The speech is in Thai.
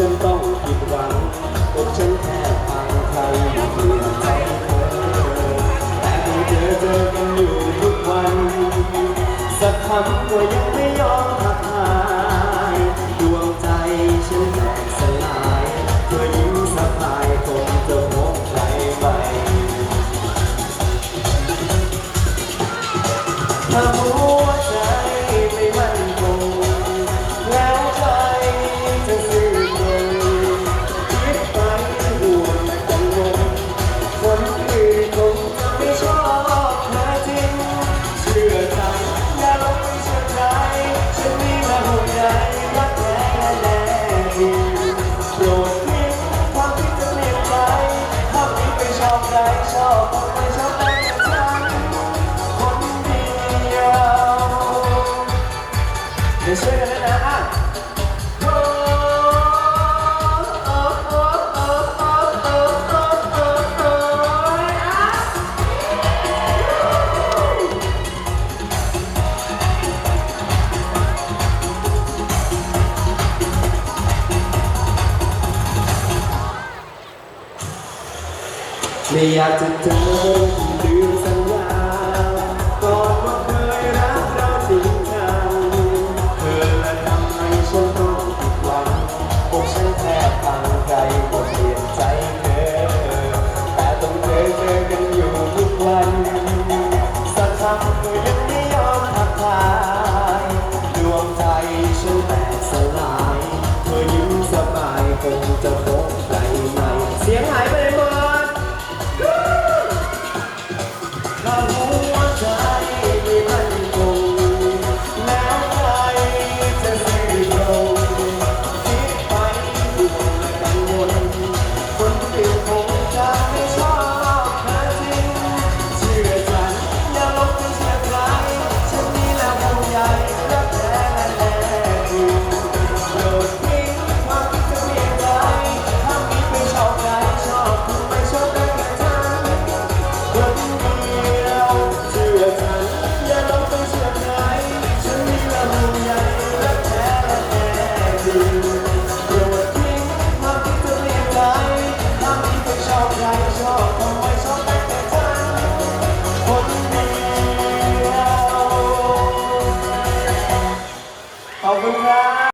ฉันต้องผิดหวังอกฉันแค่พังใครเปลี่ยนใจแต่ต้เจอเจอกันอยู่ทุกวัน สักคำก็ยังไม่ยอมทักทายดวงใจฉันแตกสลายเธอยิ้มสบายคงจะพบใครใหม่ถ้ารู้ ไม่อยากจะเจอลืมสัญญาตอนว่าเคยรักเราจริงจังเธอและทำให้ฉันต้องผิดหวังพวกฉันแทบทางไกลหมดเปลี่ยนใจเธอ แต่ต้องเจอเจอกันอยู่ทุกวันสักครั้ง Saúde.